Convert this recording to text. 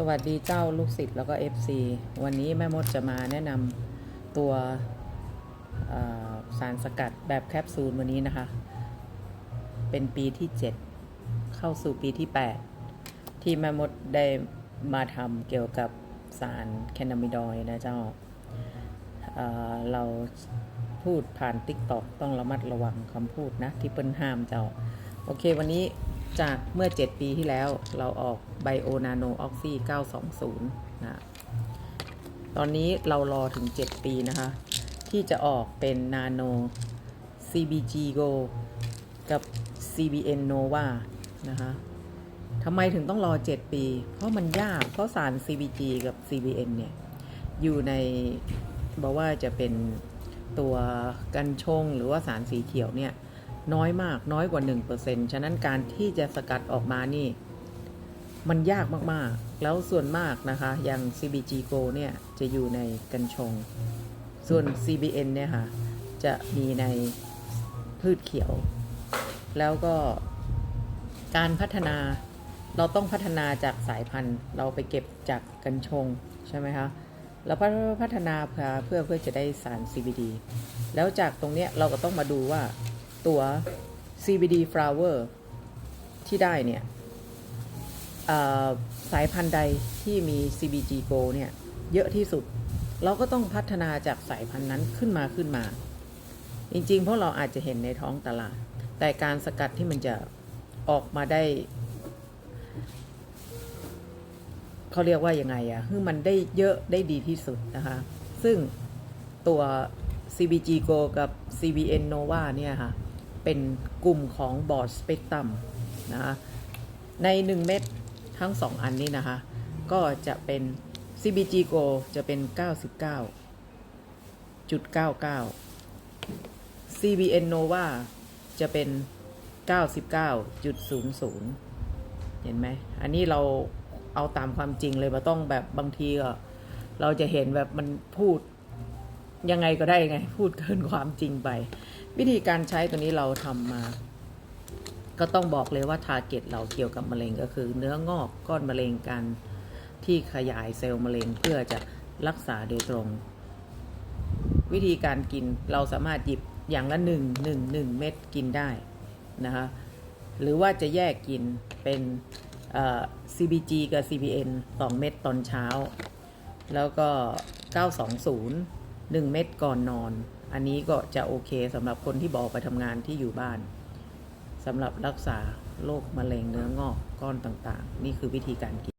สวัสดีเจ้าลูกศิษย์แล้วก็ FC วันนี้แม่มดจะมาแนะนำตัวสารสกัดแบบแคปซูลวันนี้นะคะ เป็นปีที่ 7 เข้าสู่ปีที่ 8 ที่แม่มดได้มาทำเกี่ยวกับสารแคนามิดอยด์นะเจ้าเเราพูดผ่าน TikTok ต้องระมัดระวังคำพูดนะ ที่เปิ้นห้ามเจ้า โอเควันนี้ จากเมื่อ 7 ปีที่แล้วเราออกไบโอนาโนออกซี920 นะ ตอนนี้เรารอถึง 7 ปีนะคะ ที่จะออกเป็นนาโน CBG Go กับ CBN Nova นะคะทำไมถึงต้องรอ 7 ปี เพราะมันยาก เพราะสาร CBG กับ CBN เนี่ย อยู่ในบอกว่าจะเป็นตัวกันชงหรือว่าสารสีเขียวเนี่ย น้อยมากน้อยกว่า 1%ฉะนั้นการที่จะสกัดออกมานี่ มันยากมากๆ แล้วส่วนมากนะคะอย่าง CBG Go เนี่ย จะอยู่ในกัญชง ส่วน CBN เนี่ยค่ะ จะมีในพืชเขียว แล้วก็การพัฒนาเราต้องพัฒนาจากสายพันธุ์ เราไปเก็บจากกัญชง ใช่ไหมคะแล้วพัฒนาเพื่อเพื่อเพื่อจะได้สาร CBD แล้วจากตรงเนี้ยเราก็ต้องมาดูว่า ตัว CBD flower ที่ได้เนี่ยสายพันธุ์ใดที่มี CBG Go เนี่ยเยอะที่สุด เราก็ต้องพัฒนาจากสายพันธุ์นั้นขึ้นมาขึ้นมา จริงๆ เพราะเราอาจจะเห็นในท้องตลาด แต่การสกัดที่มันจะออกมาได้ เขาเรียกว่ายังไงอะคือมันได้เยอะได้ดีที่สุดนะคะ ซึ่งตัว CBG Go กับ CBN Nova เนี่ยค่ะ เป็นกลุ่มของบอร์ดสเปกตรัมนะคะใน 1 เม็ดทั้ง 2 อันนี้นะคะ ก็จะเป็น CBG Go จะเป็น 99.99 CBN Nova จะเป็น 99.00 เห็นไหม อันนี้เราเอาตามความจริงเลยมาต้องแบบบางทีก็เราจะเห็นแบบมันพูด ยังไงก็ได้ไง พูดเกินความจริงไป วิธีการใช้ตัวนี้เราทำมา ก็ต้องบอกเลยว่าทาร์เก็ตเราเกี่ยวกับมะเร็งก็คือ เนื้องอกก้อนมะเร็งการที่ขยายเซลล์มะเร็งเพื่อจะรักษาโดยตรง วิธีการกินเราสามารถหยิบอย่างละหนึ่งหนึ่งหนึ่งเม็ดกินได้นะคะหรือว่าจะแยกกินเป็น CBG กับ CBN 2 เม็ดตอนเช้า แล้วก็ 920 1 เม็ดก่อนนอน อันนี้ก็จะโอเคสำหรับคนที่บอกไปทำงานที่อยู่บ้านสำหรับรักษาโรคมะเร็งเนื้องอกก้อนต่างๆ นี่คือวิธีการกิน